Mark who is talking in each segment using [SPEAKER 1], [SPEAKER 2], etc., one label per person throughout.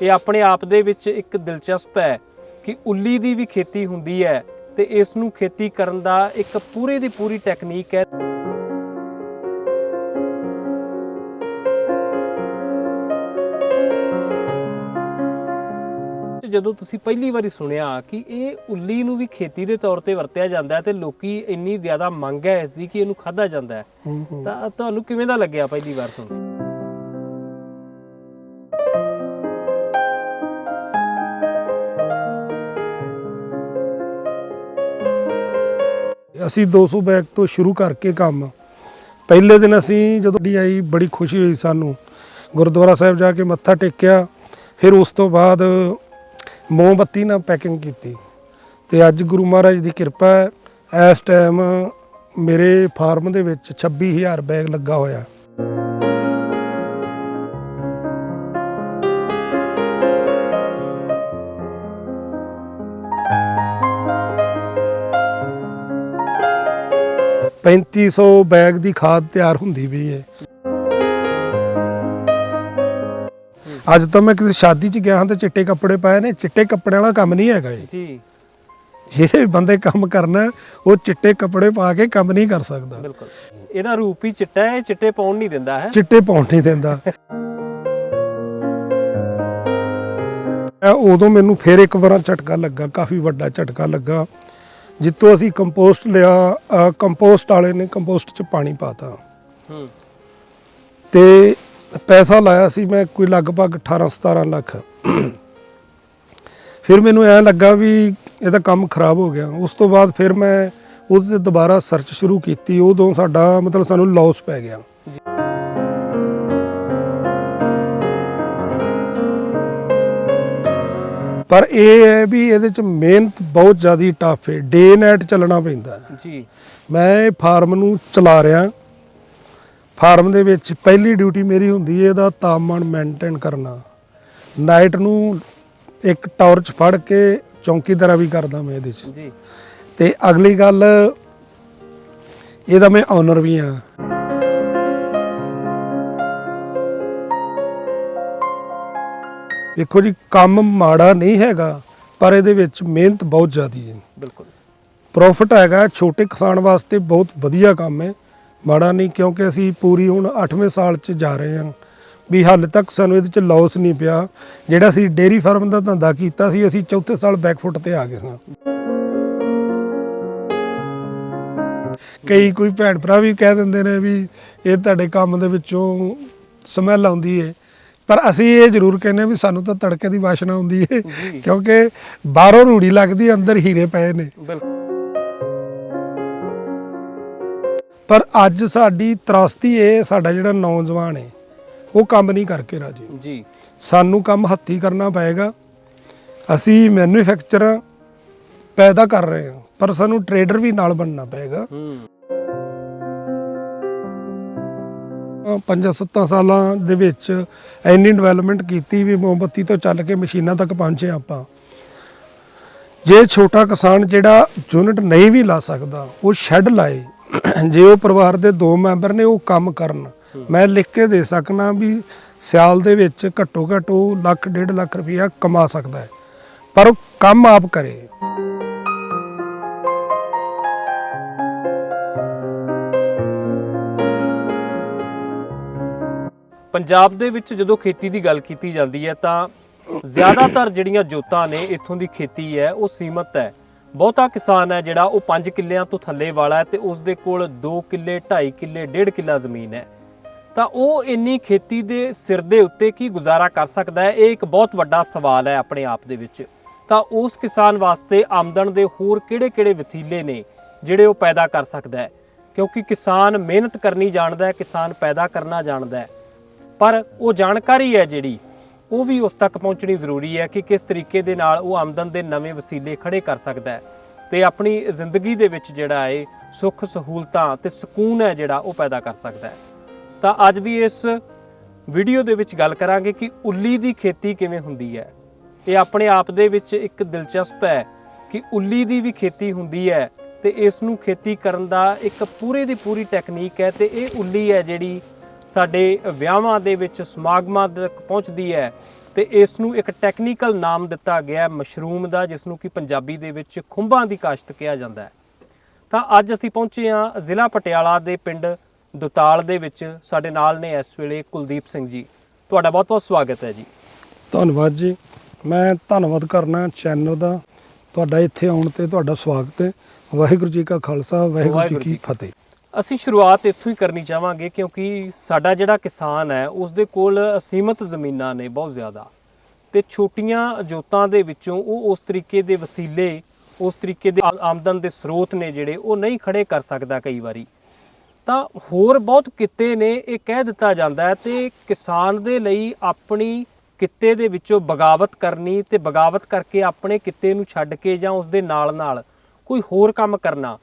[SPEAKER 1] ਇਹ ਆਪਣੇ ਆਪ ਦੇ ਵਿੱਚ ਇੱਕ ਦਿਲਚਸਪ ਹੈ ਕਿ ਉੱਲੀ ਦੀ ਵੀ ਖੇਤੀ ਹੁੰਦੀ ਹੈ ਤੇ ਇਸ ਨੂੰ ਖੇਤੀ ਕਰਨ ਦਾ ਇੱਕ ਪੂਰੇ ਦੀ ਪੂਰੀ ਟੈਕਨੀਕ ਹੈ ਜਦੋਂ ਤੁਸੀਂ ਪਹਿਲੀ ਵਾਰੀ ਸੁਣਿਆ ਕਿ ਇਹ ਉੱਲੀ ਨੂੰ ਵੀ ਖੇਤੀ ਦੇ ਤੌਰ ਤੇ ਵਰਤਿਆ ਜਾਂਦਾ ਹੈ ਤੇ ਲੋਕੀ ਇੰਨੀ ਜ਼ਿਆਦਾ ਮੰਗ ਹੈ ਇਸ ਦੀ ਕਿ ਇਹਨੂੰ ਖਾਧਾ ਜਾਂਦਾ ਹੈ ਤਾਂ ਤੁਹਾਨੂੰ ਕਿਵੇਂ ਦਾ ਲੱਗਿਆ ਪਹਿਲੀ ਵਾਰ ਸੁਣ ਕੇ?
[SPEAKER 2] ਅਸੀਂ 200 ਬੈਗ ਤੋਂ ਸ਼ੁਰੂ ਕਰਕੇ ਕੰਮ, ਪਹਿਲੇ ਦਿਨ ਅਸੀਂ ਜਦੋਂ ਡੀ ਆਈ, ਬੜੀ ਖੁਸ਼ੀ ਹੋਈ ਸਾਨੂੰ। ਗੁਰਦੁਆਰਾ ਸਾਹਿਬ ਜਾ ਕੇ ਮੱਥਾ ਟੇਕਿਆ, ਫਿਰ ਉਸ ਤੋਂ ਬਾਅਦ ਮੋਮਬੱਤੀ ਨਾਲ ਪੈਕਿੰਗ ਕੀਤੀ। ਤੇ ਅੱਜ ਗੁਰੂ ਮਹਾਰਾਜ ਦੀ ਕਿਰਪਾ ਹੈ, ਇਸ ਟਾਈਮ ਮੇਰੇ ਫਾਰਮ ਦੇ ਵਿੱਚ 26000 ਬੈਗ ਲੱਗਾ ਹੋਇਆ। ਪੈਂਤੀ ਸੌ ਬੈਗ ਦੀ ਖਾਦ ਤਿਆਰ ਹੁੰਦੀ ਵੀ ਹੈ ਅੱਜ ਤਾਂ ਮੈਂ ਕਿਸੇ ਸ਼ਾਦੀ 'ਚ ਗਿਆ ਹਾਂ ਤੇ ਚਿੱਟੇ ਕੱਪੜੇ ਪਾਏ ਨੇ ਚਿੱਟੇ ਕੱਪੜਿਆਂ ਵਾਲਾ ਕੰਮ ਨਹੀਂ ਹੈਗਾ ਇਹ।
[SPEAKER 1] ਜੀ।
[SPEAKER 2] ਜਿਹੜੇ ਬੰਦੇ ਕੰਮ ਕਰਨਾ ਉਹ ਚਿੱਟੇ ਕੱਪੜੇ ਪਾ ਕੇ ਕੰਮ ਨਹੀਂ ਕਰ ਸਕਦਾ।
[SPEAKER 1] ਬਿਲਕੁਲ। ਇਹਦਾ ਰੂਪ ਹੀ ਚਿੱਟਾ ਹੈ ਚਿੱਟੇ ਪਾਉਣ ਨਹੀਂ ਦਿੰਦਾ ਹੈ?
[SPEAKER 2] ਚਿੱਟੇ ਪਾਉਣ ਨਹੀਂ ਦਿੰਦਾ। ਉਦੋਂ ਮੈਨੂੰ ਫੇਰ ਇੱਕ ਵਾਰ ਝਟਕਾ ਲੱਗਾ ਕਾਫੀ ਵੱਡਾ ਝਟਕਾ ਲੱਗਾ। ਜਿੱਤੋਂ ਅਸੀਂ ਕੰਪੋਸਟ ਲਿਆ ਕੰਪੋਸਟ ਵਾਲੇ ਨੇ ਕੰਪੋਸਟ 'ਚ ਪਾਣੀ ਪਾਤਾ।
[SPEAKER 1] ਹੂੰ।
[SPEAKER 2] ਤੇ ਪੈਸਾ ਲਾਇਆ ਸੀ ਮੈਂ ਕੋਈ ਲਗਭਗ 18 17 ਲੱਖ। ਫਿਰ ਮੈਨੂੰ ਐ ਲੱਗਾ ਵੀ ਇਹਦਾ ਕੰਮ ਖਰਾਬ ਹੋ ਗਿਆ। ਉਸ ਤੋਂ ਬਾਅਦ ਫਿਰ ਮੈਂ ਉਹਦੇ ਤੇ ਦੁਬਾਰਾ ਸਰਚ ਸ਼ੁਰੂ ਕੀਤੀ। ਉਦੋਂ ਸਾਡਾ ਮਤਲਬ ਸਾਨੂੰ ਲਾਸ ਪੈ ਗਿਆ। ਪਰ ਇਹ ਹੈ ਵੀ ਇਹਦੇ ਚ ਮਿਹਨਤ ਬਹੁਤ ਜ਼ਿਆਦਾ ਟਫ ਹੈ। ਡੇ ਨਾਈਟ ਚੱਲਣਾ ਪੈਂਦਾ।
[SPEAKER 1] ਜੀ।
[SPEAKER 2] ਮੈਂ ਇਹ ਫਾਰਮ ਨੂੰ ਚਲਾ ਰਿਹਾ। ਫਾਰਮ ਦੇ ਵਿੱਚ ਪਹਿਲੀ ਡਿਊਟੀ ਮੇਰੀ ਹੁੰਦੀ ਹੈ ਇਹਦਾ ਤਾਪਮਾਨ ਮੇਨਟੇਨ ਕਰਨਾ। ਨਾਈਟ ਨੂੰ ਇੱਕ ਟਾਰਚ ਫੜ ਕੇ ਚੌਂਕੀਦਾਰਾ ਵੀ ਕਰਦਾ ਮੈਂ ਇਹਦੇ 'ਚ।
[SPEAKER 1] ਜੀ।
[SPEAKER 2] ਤੇ ਅਗਲੀ ਗੱਲ ਇਹਦਾ ਮੈਂ ਓਨਰ ਵੀ ਹਾਂ। ਦੇਖੋ ਜੀ ਕੰਮ ਮਾੜਾ ਨਹੀਂ ਹੈਗਾ ਪਰ ਇਹਦੇ ਵਿੱਚ ਮਿਹਨਤ ਬਹੁਤ ਜ਼ਿਆਦੀ ਹੈ।
[SPEAKER 1] ਬਿਲਕੁਲ।
[SPEAKER 2] ਪ੍ਰੋਫਿਟ ਹੈਗਾ ਛੋਟੇ ਕਿਸਾਨ ਵਾਸਤੇ ਬਹੁਤ ਵਧੀਆ ਕੰਮ ਹੈ। ਮਾੜਾ ਨਹੀਂ ਕਿਉਂਕਿ ਅਸੀਂ ਪੂਰੀ ਹੁਣ 8ਵੇਂ ਸਾਲ 'ਚ ਜਾ ਰਹੇ ਹਾਂ। ਵੀ ਹਾਲੇ ਤੱਕ ਸਾਨੂੰ ਇਹਦੇ 'ਚ ਲਾਸ ਨਹੀਂ ਪਿਆ। ਜਿਹੜਾ ਅਸੀਂ ਡੇਰੀ ਫਾਰਮ ਦਾ ਧੰਦਾ ਕੀਤਾ ਸੀ ਅਸੀਂ ਚੌਥੇ ਸਾਲ ਬੈਕਫੁੱਟ ਤੇ ਆ ਗਏ ਸਾਂ। ਕਈ ਕੋਈ ਭੈਣ ਭਰਾ ਵੀ ਕਹਿ ਦਿੰਦੇ ਨੇ ਵੀ ਇਹ ਤੁਹਾਡੇ ਕੰਮ ਦੇ ਵਿੱਚੋਂ ਸਮੈਲ ਆਉਂਦੀ ਹੈ ਪਰ ਅਸੀਂ ਇਹ ਜ਼ਰੂਰ ਕਹਿੰਦੇ ਵੀ ਸਾਨੂੰ ਤਾਂ ਤੜਕੇ ਦੀ ਵਾਸ਼ਨਾ ਆਉਂਦੀ ਹੈ ਕਿਉਂਕਿ ਬਾਹਰੋਂ ਰੂੜੀ ਲੱਗਦੀ ਅੰਦਰ ਹੀਰੇ ਪਏ ਨੇ। ਪਰ ਅੱਜ ਸਾਡੀ ਤਰਾਸਤੀ ਇਹ ਸਾਡਾ ਜਿਹੜਾ ਨੌਜਵਾਨ ਹੈ ਉਹ ਕੰਮ ਨਹੀਂ ਕਰਕੇ ਰਾਜੀ।
[SPEAKER 1] ਜੀ।
[SPEAKER 2] ਸਾਨੂੰ ਕੰਮ ਹੱਥੀ ਕਰਨਾ ਪਏਗਾ। ਅਸੀਂ ਮੈਨੂਫੈਕਚਰ ਪੈਦਾ ਕਰ ਰਹੇ ਹਾਂ ਪਰ ਸਾਨੂੰ ਟਰੇਡਰ ਵੀ ਨਾਲ ਬਣਨਾ ਪਏਗਾ।
[SPEAKER 1] ਹੂੰ
[SPEAKER 2] ਅਹ ਪੰਜਾਂ ਸੱਤਾਂ ਸਾਲਾਂ ਦੇ ਵਿੱਚ ਇੰਨੀ ਡਿਵੈਲਪਮੈਂਟ ਕੀਤੀ ਵੀ ਮੋਮਬੱਤੀ ਤੋਂ ਚੱਲ ਕੇ ਮਸ਼ੀਨਾਂ ਤੱਕ ਪਹੁੰਚੇ ਆਪਾਂ। ਜੇ ਛੋਟਾ ਕਿਸਾਨ ਜਿਹੜਾ ਯੂਨਿਟ ਨਹੀਂ ਵੀ ਲਾ ਸਕਦਾ, ਉਹ ਸ਼ੈੱਡ ਲਾਏ, ਜੇ ਉਹ ਪਰਿਵਾਰ ਦੇ ਦੋ ਮੈਂਬਰ ਨੇ, ਉਹ ਕੰਮ ਕਰਨ। ਮੈਂ ਲਿਖ ਕੇ ਦੇ ਸਕਣਾ ਵੀ ਸਿਆਲ ਦੇ ਵਿੱਚ ਘੱਟੋ ਘੱਟ ਉਹ ਲੱਖ, ਡੇਢ ਲੱਖ ਰੁਪਇਆ ਕਮਾ ਸਕਦਾ ਹੈ। ਪਰ ਉਹ ਕੰਮ ਆਪ ਕਰੇ।
[SPEAKER 1] ਪੰਜਾਬ ਦੇ ਵਿੱਚ ਜਦੋਂ ਖੇਤੀ ਦੀ ਗੱਲ ਕੀਤੀ ਜਾਂਦੀ ਹੈ ਤਾਂ ਜ਼ਿਆਦਾਤਰ ਜਿਹੜੀਆਂ ਜੋਤਾਂ ਨੇ ਇੱਥੋਂ ਦੀ ਖੇਤੀ ਹੈ, ਉਹ ਸੀਮਤ ਹੈ। ਬਹੁਤਾ ਕਿਸਾਨ ਹੈ ਜਿਹੜਾ ਉਹ 5 ਕਿੱਲਿਆਂ ਤੋਂ ਥੱਲੇ ਵਾਲਾ ਹੈ ਤੇ ਉਸ ਦੇ ਕੋਲ 2 ਕਿੱਲੇ 2.5 ਕਿੱਲੇ 1.5 ਕਿੱਲਾ ਜ਼ਮੀਨ ਹੈ। ਤਾਂ ਉਹ ਇੰਨੀ ਖੇਤੀ ਦੇ ਸਿਰ ਦੇ ਉੱਤੇ ਕੀ ਗੁਜ਼ਾਰਾ ਕਰ ਸਕਦਾ ਹੈ? ਇਹ ਇੱਕ ਬਹੁਤ ਵੱਡਾ ਸਵਾਲ ਹੈ ਆਪਣੇ ਆਪ ਦੇ ਵਿੱਚ। ਤਾਂ ਉਸ ਕਿਸਾਨ ਵਾਸਤੇ ਆਮਦਨ ਦੇ ਹੋਰ ਕਿਹੜੇ-ਕਿਹੜੇ ਵਸੀਲੇ ਨੇ ਜਿਹੜੇ ਉਹ ਪੈਦਾ ਕਰ ਸਕਦਾ ਹੈ? ਕਿਉਂਕਿ ਕਿਸਾਨ ਮਿਹਨਤ ਕਰਨੀ ਜਾਣਦਾ ਹੈ, ਕਿਸਾਨ ਪੈਦਾ ਕਰਨਾ ਜਾਣਦਾ ਹੈ। ਪਰ ਉਹ ਜਾਣਕਾਰੀ ਹੈ ਜਿਹੜੀ, ਉਹ ਵੀ ਉਸ ਤੱਕ ਪਹੁੰਚਣੀ ਜ਼ਰੂਰੀ ਹੈ ਕਿ ਕਿਸ ਤਰੀਕੇ ਦੇ ਨਾਲ ਉਹ ਆਮਦਨ ਦੇ ਨਵੇਂ ਵਸੀਲੇ ਖੜੇ ਕਰ ਸਕਦਾ ਹੈ ਤੇ ਆਪਣੀ ਜ਼ਿੰਦਗੀ ਦੇ ਵਿੱਚ ਜਿਹੜਾ ਹੈ ਸੁੱਖ ਸਹੂਲਤਾਂ ਤੇ ਸਕੂਨ ਹੈ ਜਿਹੜਾ ਉਹ ਪੈਦਾ ਕਰ ਸਕਦਾ ਹੈ। ਤਾਂ ਅੱਜ ਦੀ ਇਸ ਵੀਡੀਓ ਦੇ ਵਿੱਚ ਗੱਲ ਕਰਾਂਗੇ ਕਿ ਉੱਲੀ ਦੀ ਖੇਤੀ ਕਿਵੇਂ ਹੁੰਦੀ ਹੈ। ਇਹ ਆਪਣੇ ਆਪ ਦੇ ਵਿੱਚ ਇੱਕ ਦਿਲਚਸਪ ਹੈ ਕਿ ਉੱਲੀ ਦੀ ਵੀ ਖੇਤੀ ਹੁੰਦੀ ਹੈ ਤੇ ਇਸ ਨੂੰ ਖੇਤੀ ਕਰਨ ਦਾ ਇੱਕ ਪੂਰੇ ਦੀ ਪੂਰੀ ਟੈਕਨੀਕ ਹੈ ਤੇ ਇਹ ਉੱਲੀ ਹੈ ਜਿਹੜੀ ਸਾਡੇ ਵਿਆਹਾਂ ਦੇ ਵਿੱਚ ਸਮਾਗਮਾਂ ਤੱਕ ਪਹੁੰਚਦੀ ਹੈ ਤੇ ਇਸ ਨੂੰ ਇੱਕ ਟੈਕਨੀਕਲ ਨਾਮ ਦਿੱਤਾ ਗਿਆ ਹੈ ਮਸ਼ਰੂਮ ਦਾ ਜਿਸ ਨੂੰ ਕਿ ਪੰਜਾਬੀ ਦੇ ਵਿੱਚ ਖੁੰਭਾਂ ਦੀ ਕਾਸ਼ਤ ਕਿਹਾ ਜਾਂਦਾ ਹੈ। ਤਾਂ ਅੱਜ ਅਸੀਂ ਪਹੁੰਚੇ ਹਾਂ ਜ਼ਿਲ੍ਹਾ ਪਟਿਆਲਾ ਦੇ ਪਿੰਡ ਦੁਤਾਲ ਦੇ ਵਿੱਚ। ਸਾਡੇ ਨਾਲ ਨੇ ਇਸ ਵੇਲੇ ਕੁਲਦੀਪ ਸਿੰਘ ਜੀ। ਤੁਹਾਡਾ ਬਹੁਤ-ਬਹੁਤ ਸਵਾਗਤ ਹੈ ਜੀ।
[SPEAKER 2] ਧੰਨਵਾਦ ਜੀ। ਮੈਂ ਧੰਨਵਾਦ ਕਰਨਾ ਚੈਨਲ ਦਾ। ਤੁਹਾਡਾ ਇੱਥੇ ਆਉਣ ਤੇ ਤੁਹਾਡਾ ਸਵਾਗਤ ਹੈ। ਵਾਹਿਗੁਰੂ ਜੀ ਕਾ ਖਾਲਸਾ ਵਾਹਿਗੁਰੂ ਜੀ ਕੀ ਫਤਿਹ।
[SPEAKER 1] ਅਸੀਂ ਸ਼ੁਰੂਆਤ ਇੱਥੋਂ ਹੀ ਕਰਨੀ ਚਾਹਾਂਗੇ ਕਿਉਂਕਿ ਸਾਡਾ ਜਿਹੜਾ ਕਿਸਾਨ ਹੈ ਉਸ ਦੇ ਕੋਲ ਅਸੀਮਤ ਜ਼ਮੀਨਾਂ ਨੇ ਬਹੁਤ ਜ਼ਿਆਦਾ ਤੇ ਛੋਟੀਆਂ ਜੋਤਾਂ ਦੇ ਵਿੱਚੋਂ ਉਹ ਉਸ ਤਰੀਕੇ ਦੇ ਵਸੀਲੇ, ਉਸ ਤਰੀਕੇ ਦੇ ਆਮਦਨ ਦੇ ਸਰੋਤ ਨੇ ਜਿਹੜੇ ਉਹ ਨਹੀਂ ਖੜੇ ਕਰ ਸਕਦਾ ਕਈ ਵਾਰੀ। ਤਾਂ ਹੋਰ ਬਹੁਤ ਕਿੱਤੇ ਨੇ, ਇਹ ਕਹਿ ਦਿੱਤਾ ਜਾਂਦਾ ਹੈ ਤੇ ਕਿਸਾਨ ਦੇ ਲਈ ਆਪਣੀ ਕਿੱਤੇ ਦੇ ਵਿੱਚੋਂ ਬਗਾਵਤ ਕਰਨੀ ਤੇ ਬਗਾਵਤ ਕਰਕੇ ਆਪਣੇ ਕਿੱਤੇ ਨੂੰ ਛੱਡ ਕੇ ਜਾਂ ਉਸ ਦੇ ਨਾਲ ਨਾਲ ਕੋਈ ਹੋਰ ਕੰਮ ਕਰਨਾ,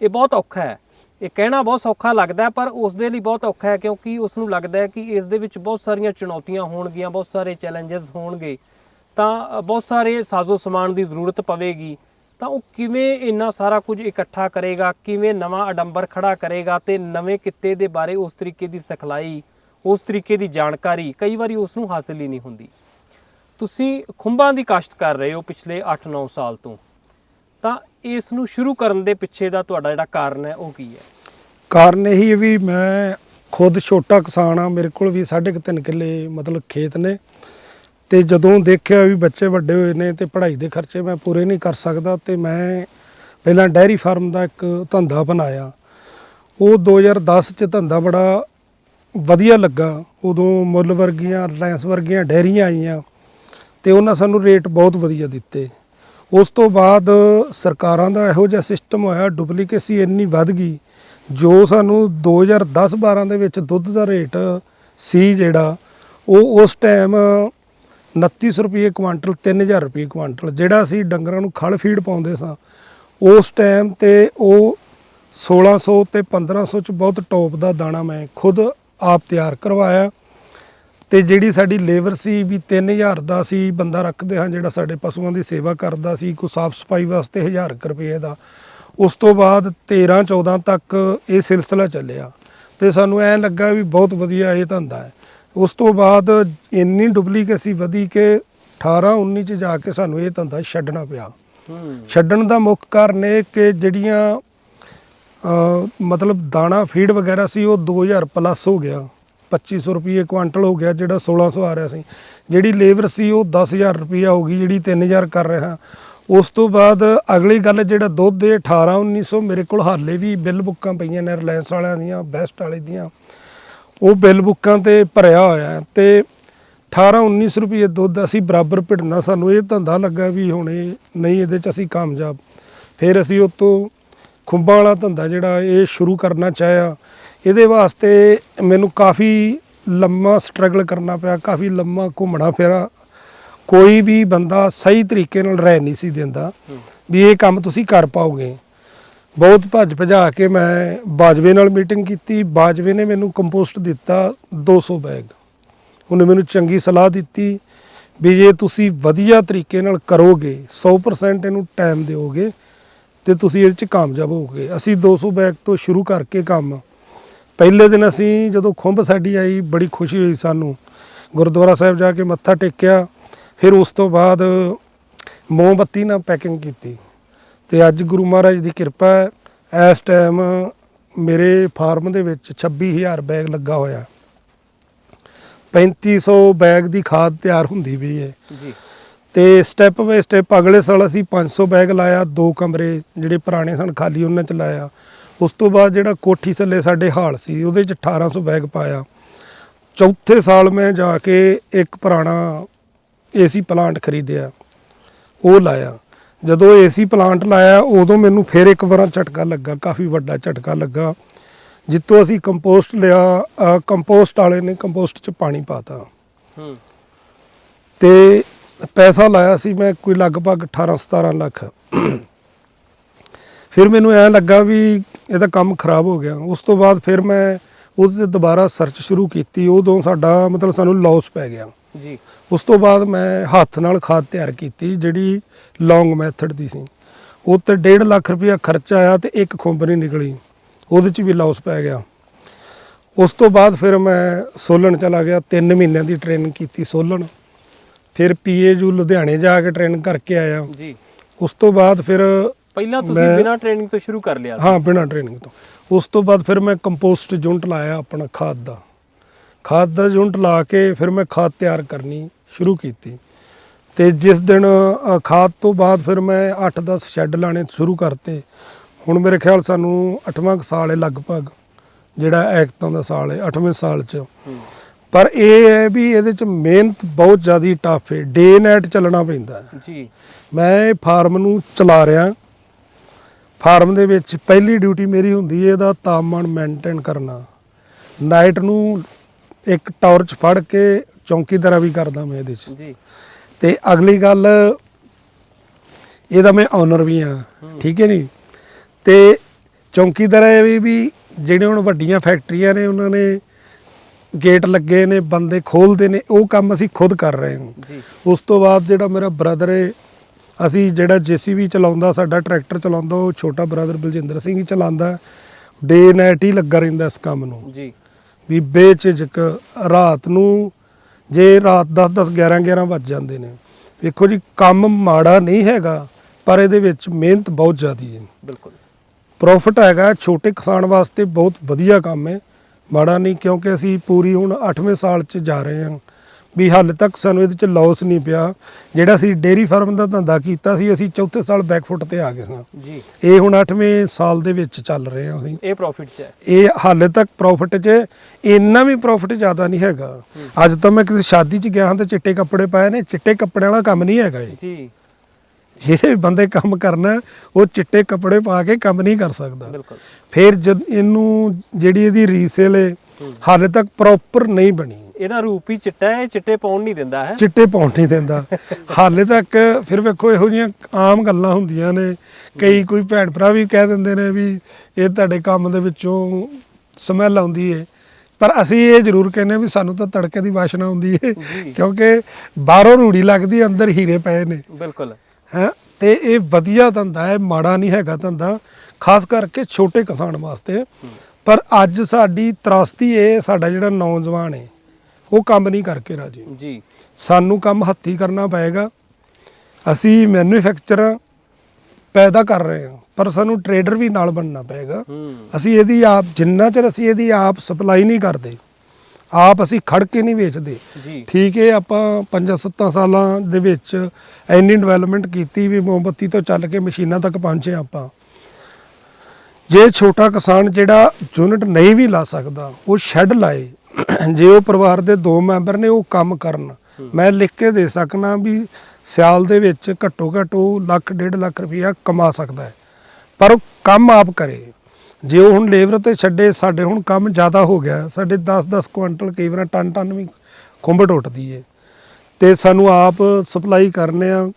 [SPEAKER 1] ਇਹ ਬਹੁਤ ਔਖਾ ਹੈ। ਇਹ ਕਹਿਣਾ ਬਹੁਤ ਸੌਖਾ ਲੱਗਦਾ ਪਰ ਉਸ ਦੇ ਲਈ ਬਹੁਤ ਔਖਾ ਹੈ ਕਿਉਂਕਿ ਉਸ ਨੂੰ ਲੱਗਦਾ ਹੈ ਕਿ ਇਸ ਦੇ ਵਿੱਚ ਬਹੁਤ ਸਾਰੀਆਂ ਚੁਣੌਤੀਆਂ ਹੋਣਗੀਆਂ, ਬਹੁਤ ਸਾਰੇ ਚੈਲੰਜਸ ਹੋਣਗੇ। ਤਾਂ ਬਹੁਤ ਸਾਰੇ ਸਾਜ਼ੋ ਸਮਾਨ ਦੀ ਜ਼ਰੂਰਤ ਪਵੇਗੀ। ਤਾਂ ਉਹ ਕਿਵੇਂ ਇੰਨਾ ਸਾਰਾ ਕੁਝ ਇਕੱਠਾ ਕਰੇਗਾ, ਕਿਵੇਂ ਨਵਾਂ ਅਡੰਬਰ ਖੜਾ ਕਰੇਗਾ ਤੇ ਨਵੇਂ ਕਿੱਤੇ ਦੇ ਬਾਰੇ ਉਸ ਤਰੀਕੇ ਦੀ ਸਿਖਲਾਈ, ਉਸ ਤਰੀਕੇ ਦੀ ਜਾਣਕਾਰੀ ਕਈ ਵਾਰੀ ਉਸ ਨੂੰ ਹਾਸਲ ਹੀ ਨਹੀਂ ਹੁੰਦੀ। ਤੁਸੀਂ ਖੁੰਬਾਂ ਦੀ ਕਾਸ਼ਤ ਕਰ ਰਹੇ ਹੋ ਪਿਛਲੇ 8-9 ਸਾਲ ਤੋਂ। ਤਾਂ ਇਸ ਨੂੰ ਸ਼ੁਰੂ ਕਰਨ ਦੇ ਪਿੱਛੇ ਦਾ ਤੁਹਾਡਾ ਜਿਹੜਾ ਕਾਰਨ ਹੈ, ਉਹ ਕੀ ਹੈ?
[SPEAKER 2] ਕਾਰਨ ਇਹੀ ਹੈ ਵੀ ਮੈਂ ਖੁਦ ਛੋਟਾ ਕਿਸਾਨ ਆ ਮੇਰੇ ਕੋਲ ਵੀ 3.5 ਕਿੱਲੇ ਮਤਲਬ ਖੇਤ ਨੇ ਤੇ ਜਦੋਂ ਦੇਖਿਆ ਵੀ ਬੱਚੇ ਵੱਡੇ ਹੋਏ ਨੇ ਤੇ ਪੜ੍ਹਾਈ ਦੇ ਖਰਚੇ ਮੈਂ ਪੂਰੇ ਨਹੀਂ ਕਰ ਸਕਦਾ ਤੇ ਮੈਂ ਪਹਿਲਾਂ ਡੈਰੀ ਫਾਰਮ ਦਾ ਇੱਕ ਧੰਦਾ ਬਣਾਇਆ ਉਹ 2010 ਚ ਧੰਦਾ ਬੜਾ ਵਧੀਆ ਲੱਗਾ। ਉਦੋਂ ਮੁੱਲ ਵਰਗੀਆਂ ਰਿਲਾਇੰਸ ਵਰਗੀਆਂ ਡੈਰੀਆਂ ਆਈਆਂ ਤੇ ਉਹਨਾਂ ਸਾਨੂੰ ਰੇਟ ਬਹੁਤ ਵਧੀਆ ਦਿੱਤੇ। ਉਸ ਤੋਂ ਬਾਅਦ ਸਰਕਾਰਾਂ ਦਾ ਇਹੋ ਜਿਹਾ ਸਿਸਟਮ ਹੋਇਆ ਡੁਪਲੀਕੇਸੀ ਇੰਨੀ ਵੱਧ ਗਈ, ਜੋ ਸਾਨੂੰ 2010-12 ਦੇ ਵਿੱਚ ਦੁੱਧ ਦਾ ਰੇਟ ਸੀ ਜਿਹੜਾ, ਉਹ ਉਸ ਟਾਈਮ 2900 ਰੁਪਏ ਕੁਆਂਟਲ 3000 ਰੁਪਏ ਕੁਆਂਟਲ, ਜਿਹੜਾ ਅਸੀਂ ਡੰਗਰਾਂ ਨੂੰ ਖਲ ਫੀਡ ਪਾਉਂਦੇ ਸਾਂ, ਉਸ ਟਾਈਮ ਤੇ ਉਹ 1600 ਤੇ 1500 ਚ ਬਹੁਤ ਟੌਪ ਦਾ ਦਾਣਾ ਮੈਂ ਖੁਦ ਆਪ ਤਿਆਰ ਕਰਵਾਇਆ। ਤੇ ਜਿਹੜੀ ਸਾਡੀ ਲੇਬਰ ਸੀ ਵੀ 3000 ਦਾ ਸੀ ਬੰਦਾ ਰੱਖਦੇ ਹਾਂ ਜਿਹੜਾ ਸਾਡੇ ਪਸ਼ੂਆਂ ਦੀ ਸੇਵਾ ਕਰਦਾ ਸੀ ਕੋਈ ਸਾਫ਼ ਸਫ਼ਾਈ ਵਾਸਤੇ 1000 ਕੁ ਰੁਪਏ ਦਾ। ਉਸ ਤੋਂ ਬਾਅਦ 13 14 ਤੱਕ ਇਹ ਸਿਲਸਿਲਾ ਚੱਲਿਆ ਤੇ ਸਾਨੂੰ ਐ ਲੱਗਾ ਵੀ ਬਹੁਤ ਵਧੀਆ ਇਹ ਧੰਦਾ ਹੈ। ਉਸ ਤੋਂ ਬਾਅਦ ਇੰਨੀ ਡੁਪਲੀਕੇਸੀ ਵਧੀ ਕਿ 18 19 ਚ ਜਾ ਕੇ ਸਾਨੂੰ ਇਹ ਧੰਦਾ ਛੱਡਣਾ ਪਿਆ। ਛੱਡਣ ਦਾ ਮੁੱਖ ਕਾਰਨ ਇਹ ਕਿ ਜਿਹੜੀਆਂ ਮਤਲਬ ਦਾਣਾ ਫੀਡ ਵਗੈਰਾ ਸੀ ਉਹ 2000 ਪਲੱਸ ਹੋ ਗਿਆ। 2500 ਰੁਪਏ ਕੁਆਂਟਲ ਹੋ ਗਿਆ ਜਿਹੜਾ 1600 ਆ ਰਿਹਾ ਸੀ। ਜਿਹੜੀ ਲੇਬਰ ਸੀ ਉਹ 10000 ਰੁਪਏ ਹੋ ਗਈ, ਜਿਹੜੀ 3000 ਕਰ ਰਿਹਾ। ਉਸ ਤੋਂ ਬਾਅਦ ਅਗਲੀ ਗੱਲ ਜਿਹੜਾ ਦੁੱਧ ਦੇ 18 1900 ਮੇਰੇ ਕੋਲ ਹਾਲੇ ਵੀ ਬਿੱਲ ਬੁੱਕਾਂ ਪਈਆਂ ਨੇ ਰਿਲਾਇੰਸ ਵਾਲਿਆਂ ਦੀਆਂ, ਬੈਸਟ ਵਾਲੇ ਦੀਆਂ। ਉਹ ਬਿੱਲ ਬੁੱਕਾਂ ਤੇ ਭਰਿਆ ਹੋਇਆ ਹੈ ਤੇ 18 1900 ਰੁਪਏ ਦੁੱਧ ਅਸੀਂ ਬਰਾਬਰ ਭਿੜਨਾ ਸਾਨੂੰ ਇਹ ਧੰਦਾ ਲੱਗਾ ਵੀ ਹੁਣ ਇਹ ਨਹੀਂ ਇਹਦੇ ਚ ਅਸੀਂ ਕਾਮਯਾਬ। ਫਿਰ ਅਸੀਂ ਉਹ ਤੋਂ ਖੁੰਬਾਂ ਵਾਲਾ ਧੰਦਾ ਜਿਹੜਾ ਇਹ ਸ਼ੁਰੂ ਕਰਨਾ ਚਾਹਿਆ। ਇਹਦੇ ਵਾਸਤੇ ਮੈਨੂੰ ਕਾਫੀ ਲੰਮਾ ਸਟਰਗਲ ਕਰਨਾ ਪਿਆ, ਕਾਫੀ ਲੰਮਾ ਘੁੰਮਣਾ ਫਿਰਾ ਕੋਈ ਵੀ ਬੰਦਾ ਸਹੀ ਤਰੀਕੇ ਨਾਲ ਰਹਿ ਨਹੀਂ ਸੀ ਦਿੰਦਾ ਵੀ ਇਹ ਕੰਮ ਤੁਸੀਂ ਕਰ ਪਾਓਗੇ। ਬਹੁਤ ਭੱਜ ਭਜਾ ਕੇ ਮੈਂ ਬਾਜਵੇ ਨਾਲ ਮੀਟਿੰਗ ਕੀਤੀ। ਬਾਜਵੇ ਨੇ ਮੈਨੂੰ ਕੰਪੋਸਟ ਦਿੱਤਾ 200 ਬੈਗ। ਉਹਨੇ ਮੈਨੂੰ ਚੰਗੀ ਸਲਾਹ ਦਿੱਤੀ ਵੀ ਜੇ ਤੁਸੀਂ ਵਧੀਆ ਤਰੀਕੇ ਨਾਲ ਕਰੋਗੇ 100% ਇਹਨੂੰ ਟਾਈਮ ਦਿਓਗੇ ਤੇ ਤੁਸੀਂ ਇਹਦੇ ਚ ਕਾਮਯਾਬ ਹੋਗੇ ਅਸੀਂ 200 ਬੈਗ ਤੋਂ ਸ਼ੁਰੂ ਕਰਕੇ ਕੰਮ ਪਹਿਲੇ ਦਿਨ ਅਸੀਂ ਜਦੋਂ ਖੁੰਭ ਸਾਡੀ ਆਈ ਬੜੀ ਖੁਸ਼ੀ ਹੋਈ ਸਾਨੂੰ। ਗੁਰਦੁਆਰਾ ਸਾਹਿਬ ਜਾ ਕੇ ਮੱਥਾ ਟੇਕਿਆ। ਫਿਰ ਉਸ ਤੋਂ ਬਾਅਦ ਮੋਮਬੱਤੀ ਨਾਲ ਪੈਕਿੰਗ ਕੀਤੀ। ਤੇ ਅੱਜ ਗੁਰੂ ਮਹਾਰਾਜ ਦੀ ਕਿਰਪਾ ਹੈ ਇਸ ਟਾਈਮ ਮੇਰੇ ਫਾਰਮ ਦੇ ਵਿੱਚ 26000 ਬੈਗ ਲੱਗਾ ਹੋਇਆ। 3500 ਬੈਗ ਦੀ ਖਾਦ ਤਿਆਰ ਹੁੰਦੀ ਪਈ ਹੈ।
[SPEAKER 1] ਜੀ।
[SPEAKER 2] ਤੇ ਸਟੈਪ ਬਾਈ ਸਟੈਪ ਅਗਲੇ ਸਾਲ ਅਸੀਂ 500 ਬੈਗ ਲਾਇਆ ਦੋ ਕਮਰੇ ਜਿਹੜੇ ਪੁਰਾਣੇ ਸਨ ਖਾਲੀ ਉਹਨਾਂ ਚ ਲਾਇਆ। ਉਸ ਤੋਂ ਬਾਅਦ ਜਿਹੜਾ ਕੋਠੀ ਥੱਲੇ ਸਾਡੇ ਹਾਲ ਸੀ ਉਹਦੇ ਚ 1800 ਬੈਗ ਪਾਇਆ। ਚੌਥੇ ਸਾਲ ਮੈਂ ਜਾ ਕੇ ਇੱਕ ਪੁਰਾਣਾ ਏਸੀ ਪਲਾਂਟ ਖਰੀਦਿਆ। ਉਹ ਲਾਇਆ। ਜਦੋਂ ਏਸੀ ਪਲਾਂਟ ਲਾਇਆ ਉਦੋਂ ਮੈਨੂੰ ਫਿਰ ਇੱਕ ਵਾਰ ਝਟਕਾ ਲੱਗਾ ਕਾਫੀ ਵੱਡਾ ਝਟਕਾ ਲੱਗਾ ਜਿੱਤੋਂ ਅਸੀਂ ਕੰਪੋਸਟ ਲਿਆ ਕੰਪੋਸਟ ਵਾਲੇ ਨੇ ਕੰਪੋਸਟ ਚ ਪਾਣੀ ਪਾਤਾ
[SPEAKER 1] ਹੂੰ।
[SPEAKER 2] ਤੇ ਪੈਸਾ ਲਾਇਆ ਸੀ ਮੈਂ ਕੋਈ ਲਗਭਗ 18 17 ਲੱਖ। ਫਿਰ ਮੈਨੂੰ ਐ ਲੱਗਾ ਵੀ ਇਹਦਾ ਕੰਮ ਖਰਾਬ ਹੋ ਗਿਆ। ਉਸ ਤੋਂ ਬਾਅਦ ਫਿਰ ਮੈਂ ਉਹਦੇ ਤੇ ਦੁਬਾਰਾ ਸਰਚ ਸ਼ੁਰੂ ਕੀਤੀ। ਉਦੋਂ ਸਾਡਾ ਮਤਲਬ ਸਾਨੂੰ ਲਾਸ ਪੈ ਗਿਆ।
[SPEAKER 1] ਜੀ।
[SPEAKER 2] ਉਸ ਤੋਂ ਬਾਅਦ ਮੈਂ ਹੱਥ ਨਾਲ ਖਾਦ ਤਿਆਰ ਕੀਤੀ ਜਿਹੜੀ ਲੌਂਗ ਮੈਥਡ ਦੀ ਸੀ। ਉਹ ਤੇ 1.5 ਲੱਖ ਰੁਪਇਆ ਖਰਚਾ ਆਇਆ ਤੇ ਇੱਕ ਖੁੰਬ ਨਹੀਂ ਨਿਕਲੀ। ਉਹਦੇ 'ਚ ਵੀ ਲਾਸ ਪੈ ਗਿਆ। ਉਸ ਤੋਂ ਬਾਅਦ ਫਿਰ ਮੈਂ ਸੋਲਣ ਚਲਾ ਗਿਆ। 3 ਮਹੀਨਿਆਂ ਦੀ ਟ੍ਰੇਨਿੰਗ ਕੀਤੀ ਸੋਲਣ। ਫਿਰ ਪੀਏਯੂ ਲੁਧਿਆਣੇ ਜਾ ਕੇ ਟ੍ਰੇਨ ਕਰਕੇ ਆਇਆ।
[SPEAKER 1] ਜੀ।
[SPEAKER 2] ਉਸ ਤੋਂ ਬਾਅਦ ਫਿਰ
[SPEAKER 1] ਪਹਿਲਾਂ ਤੁਸੀਂ
[SPEAKER 2] ਮੈਂ-
[SPEAKER 1] ਬਿਨਾਂ ਟ੍ਰੇਨਿੰਗ ਤੋਂ ਸ਼ੁਰੂ ਕਰ ਲਿਆ ਸੀ।
[SPEAKER 2] ਹਾਂ ਬਿਨਾਂ ਟ੍ਰੇਨਿੰਗ ਤੋਂ। ਉਸ ਤੋਂ ਬਾਅਦ ਫਿਰ ਮੈਂ ਕੰਪੋਸਟ ਯੂਨਿਟ ਲਾਇਆ ਆਪਣਾ ਖਾਦ ਦਾ। ਖਾਦ ਦਾ ਯੂਨਿਟ ਲਾ ਕੇ ਫਿਰ ਮੈਂ ਖਾਦ ਤਿਆਰ ਕਰਨੀ ਸ਼ੁਰੂ ਕੀਤੀ। ਤੇ ਜਿਸ ਦਿਨ ਅ, ਖਾਦ ਤੋਂ ਬਾਅਦ ਫਿਰ ਮੈਂ 8-10 ਸ਼ੈੱਡ ਲਾਣੇ ਸ਼ੁਰੂ ਕਰਤੇ। ਹੁਣ ਮੇਰੇ ਖਿਆਲ ਸਾਨੂੰ 8ਵਾਂ ਕੁ ਸਾਲ ਹੈ ਲਗਭਗ ਜਿਹੜਾ ਐਕਤਾਂ ਦਾ ਸਾਲ ਹੈ 8ਵੇਂ ਸਾਲ 'ਚ।
[SPEAKER 1] ਹੂੰ।
[SPEAKER 2] ਪਰ ਇਹ ਹੈ ਵੀ ਇਹਦੇ 'ਚ ਮਿਹਨਤ ਬਹੁਤ ਜ਼ਿਆਦਾ ਟਫ ਹੈ। ਡੇ ਨਾਈਟ ਚੱਲਣਾ ਪੈਂਦਾ ਹੈ।
[SPEAKER 1] ਜੀ।
[SPEAKER 2] ਮੈਂ ਇਹ ਫਾਰਮ ਨੂੰ ਚਲਾ ਰਿਹਾ। ਫਾਰਮ ਦੇ ਵਿੱਚ ਪਹਿਲੀ ਡਿਊਟੀ ਮੇਰੀ ਹੁੰਦੀ ਹੈ ਇਹਦਾ ਤਾਪਮਾਨ ਮੇਨਟੇਨ ਕਰਨਾ। ਨਾਈਟ ਨੂੰ ਇੱਕ ਟਾਰਚ ਫੜ ਕੇ ਚੌਂਕੀਦਾਰਾ ਵੀ ਕਰਦਾ ਮੈਂ ਇਹਦੇ 'ਚ।
[SPEAKER 1] ਜੀ।
[SPEAKER 2] ਤੇ ਅਗਲੀ ਗੱਲ ਇਹਦਾ ਮੈਂ ਓਨਰ ਵੀ ਆ ਠੀਕ ਹੈ ਨਹੀਂ? ਤੇ ਚੌਂਕੀਦਾਰ ਇਹ ਵੀ ਵੀ ਜਿਹੜੇ ਹੁਣ ਵੱਡੀਆਂ ਫੈਕਟਰੀਆਂ ਨੇ ਉਹਨਾਂ ਨੇ ਗੇਟ ਲੱਗੇ ਨੇ ਬੰਦੇ ਖੋਲਦੇ ਨੇ ਉਹ ਕੰਮ ਅਸੀਂ ਖੁਦ ਕਰ ਰਹੇ ਹਾਂ।
[SPEAKER 1] ਜੀ।
[SPEAKER 2] ਉਸ ਤੋਂ ਬਾਅਦ ਜਿਹੜਾ ਮੇਰਾ ਬ੍ਰਦਰ ਹੈ ਅਸੀਂ ਜਿਹੜਾ ਜੀਸੀਬੀ ਚਲਾਉਂਦਾ ਸਾਡਾ ਟਰੈਕਟਰ ਚਲਾਉਂਦਾ ਉਹ ਛੋਟਾ ਬ੍ਰਦਰ ਬਲਜਿੰਦਰ ਸਿੰਘ ਹੀ ਚਲਾਉਂਦਾ। ਡੇ ਨਾਈਟ ਹੀ ਲੱਗਾ ਰਹਿੰਦਾ ਇਸ ਕੰਮ ਨੂੰ।
[SPEAKER 1] ਜੀ।
[SPEAKER 2] ਵੀ ਬੇਝਿਜਕ ਰਾਤ ਨੂੰ ਜੇ ਰਾਤ 10 10 11 11 ਵੱਜ ਜਾਂਦੇ ਨੇ। ਵੇਖੋ ਜੀ ਕੰਮ ਮਾੜਾ ਨਹੀਂ ਹੈਗਾ ਪਰ ਇਹਦੇ ਵਿੱਚ ਮਿਹਨਤ ਬਹੁਤ ਜ਼ਿਆਦੀ ਹੈ।
[SPEAKER 1] ਬਿਲਕੁਲ।
[SPEAKER 2] ਪ੍ਰੋਫਿਟ ਹੈਗਾ ਛੋਟੇ ਕਿਸਾਨ ਵਾਸਤੇ ਬਹੁਤ ਵਧੀਆ ਕੰਮ ਹੈ। ਮਾੜਾ ਨਹੀਂ ਕਿਉਂਕਿ ਅਸੀਂ ਪੂਰੀ ਹੁਣ 8ਵੇਂ ਸਾਲ 'ਚ ਜਾ ਰਹੇ ਹਾਂ। ਵੀ ਹਾਲੇ ਤੱਕ ਸਾਨੂੰ ਇਹਦੇ 'ਚ ਲਾਸ ਨਹੀਂ ਪਿਆ। ਜਿਹੜਾ ਅਸੀਂ ਡੇਰੀ ਫਾਰਮ ਦਾ ਧੰਦਾ ਕੀਤਾ ਸੀ ਅਸੀਂ ਚੌਥੇ ਸਾਲ ਬੈਕਫੁੱਟ ਤੇ ਆ ਗਏ ਸਾਂ।
[SPEAKER 1] ਜੀ।
[SPEAKER 2] ਇਹ ਹੁਣ 8ਵੇਂ ਸਾਲ ਦੇ ਵਿੱਚ ਚੱਲ ਰਹੇ ਹਾਂ ਅਸੀਂ।
[SPEAKER 1] ਇਹ ਪ੍ਰੋਫਿਟ ਚ ਹੈ।
[SPEAKER 2] ਇਹ ਹਾਲੇ ਤੱਕ ਪ੍ਰੋਫਿਟ 'ਚ ਇੰਨਾ ਵੀ ਪ੍ਰੋਫਿਟ ਜ਼ਿਆਦਾ ਨਹੀਂ ਹੈਗਾ। ਅੱਜ ਤਾਂ ਮੈਂ ਕਿਸੇ ਸ਼ਾਦੀ 'ਚ ਗਿਆ ਹਾਂ ਤੇ ਚਿੱਟੇ ਕੱਪੜੇ ਪਾਏ ਨੇ ਚਿੱਟੇ ਕੱਪੜਿਆਂ ਵਾਲਾ ਕੰਮ ਨਹੀਂ ਹੈਗਾ ਇਹ।
[SPEAKER 1] ਜੀ।
[SPEAKER 2] ਜਿਹੜੇ ਬੰਦੇ ਕੰਮ ਕਰਨਾ ਉਹ ਚਿੱਟੇ ਕੱਪੜੇ ਪਾ ਕੇ ਕੰਮ ਨਹੀਂ ਕਰ ਸਕਦਾ।
[SPEAKER 1] ਬਿਲਕੁਲ।
[SPEAKER 2] ਫਿਰ ਜਦ ਇਹਨੂੰ ਜਿਹੜੀ ਇਹਦੀ ਰੀਸੇਲ ਹੈ
[SPEAKER 1] ਹੂੰ।
[SPEAKER 2] ਹਾਲੇ ਤੱਕ ਪ੍ਰੋਪਰ ਨਹੀਂ ਬਣੀ।
[SPEAKER 1] ਇਹਦਾ ਰੂਪ ਹੀ ਚਿੱਟਾ ਹੈ ਚਿੱਟੇ ਪਾਉਣ ਨਹੀਂ ਦਿੰਦਾ ਹੈ।
[SPEAKER 2] ਚਿੱਟੇ ਪਾਉਣ ਨਹੀਂ ਦਿੰਦਾ। ਹਾਲੇ ਤੱਕ ਫਿਰ ਵੇਖੋ ਇਹੋ ਜਿਹੀਆਂ ਆਮ ਗੱਲਾਂ ਹੁੰਦੀਆਂ ਨੇ। ਕਈ ਕੋਈ ਭੈਣ ਭਰਾ ਵੀ ਕਹਿ ਦਿੰਦੇ ਨੇ ਵੀ ਇਹ ਤੁਹਾਡੇ ਕੰਮ ਦੇ ਵਿੱਚੋਂ ਸਮੈਲ ਆਉਂਦੀ ਹੈ ਪਰ ਅਸੀਂ ਇਹ ਜ਼ਰੂਰ ਕਹਿੰਦੇ ਹਾਂ ਵੀ ਸਾਨੂੰ ਤਾਂ ਤੜਕੇ ਦੀ ਵਾਸ਼ਨਾ ਆਉਂਦੀ ਹੈ। ਕਿਉਂਕਿ ਬਾਹਰੋਂ ਰੂੜੀ ਲੱਗਦੀ ਅੰਦਰ ਹੀਰੇ ਪਏ ਨੇ।
[SPEAKER 1] ਬਿਲਕੁਲ।
[SPEAKER 2] ਹੈ ਤੇ ਇਹ ਵਧੀਆ ਧੰਦਾ ਹੈ ਮਾੜਾ ਨਹੀਂ ਹੈਗਾ ਧੰਦਾ ਖਾਸ ਕਰਕੇ ਛੋਟੇ ਕਿਸਾਨ ਵਾਸਤੇ। ਪਰ ਅੱਜ ਸਾਡੀ ਤਰਾਸਤੀ ਇਹ ਸਾਡਾ ਜਿਹੜਾ ਨੌਜਵਾਨ ਹੈ ਉਹ ਕੰਮ ਨਹੀਂ ਕਰਕੇ ਰਾਜੀ।
[SPEAKER 1] ਜੀ।
[SPEAKER 2] ਸਾਨੂੰ ਕੰਮ ਹੱਥੀ ਕਰਨਾ ਪਏਗਾ। ਅਸੀਂ ਮੈਨੂਫੈਕਚਰ ਪੈਦਾ ਕਰ ਰਹੇ ਹਾਂ ਪਰ ਸਾਨੂੰ ਟਰੇਡਰ ਵੀ ਨਾਲ ਬਣਨਾ ਪਏਗਾ। ਅਸੀਂ ਇਹਦੀ ਆਪ ਜਿੰਨਾ ਚਿਰ ਅਸੀਂ ਇਹਦੀ ਆਪ ਸਪਲਾਈ ਨਹੀਂ ਕਰਦੇ ਆਪ ਅਸੀਂ ਖੜ ਕੇ ਨਹੀਂ ਵੇਚਦੇ। ਠੀਕ ਹੈ ਆਪਾਂ 5-7 ਸਾਲਾਂ ਦੇ ਵਿੱਚ ਇੰਨੀ ਡਿਵੈਲਪਮੈਂਟ ਕੀਤੀ ਵੀ ਮੋਮਬੱਤੀ ਤੋਂ ਚੱਲ ਕੇ ਮਸ਼ੀਨਾਂ ਤੱਕ ਪਹੁੰਚੇ ਆਪਾਂ। ਜੇ ਛੋਟਾ ਕਿਸਾਨ ਜਿਹੜਾ ਯੂਨਿਟ ਨਹੀਂ ਵੀ ਲਾ ਸਕਦਾ ਉਹ ਸ਼ੈੱਡ ਲਾਏ ਜੇ ਉਹ ਪਰਿਵਾਰ ਦੇ ਦੋ ਮੈਂਬਰ ਨੇ, ਉਹ ਕੰਮ ਕਰਨ। ਮੈਂ ਲਿਖ ਕੇ ਦੇ ਸਕਣਾ ਵੀ ਸਿਆਲ ਦੇ ਵਿੱਚ ਘੱਟੋ ਘੱਟ ਉਹ ਲੱਖ, ਡੇਢ ਲੱਖ ਰੁਪਇਆ ਕਮਾ ਸਕਦਾ ਹੈ। ਪਰ ਉਹ ਕੰਮ ਆਪ ਕਰੇ। ਜੇ ਉਹ ਹੁਣ ਲੇਬਰ ਤੇ ਛੱਡੇ, ਸਾਡੇ ਹੁਣ ਕੰਮ ਜ਼ਿਆਦਾ ਹੋ ਗਿਆ। ਸਾਡੇ 10-10 ਕੁਇੰਟਲ ਕਈ ਵਾਰ ਟਨ ਟਨ ਵੀ ਖੁੰਬ ਟੁੱਟਦੀ ਏ। ਤੇ ਸਾਨੂੰ ਆਪ ਸਪਲਾਈ ਕਰਨੇ ਆ,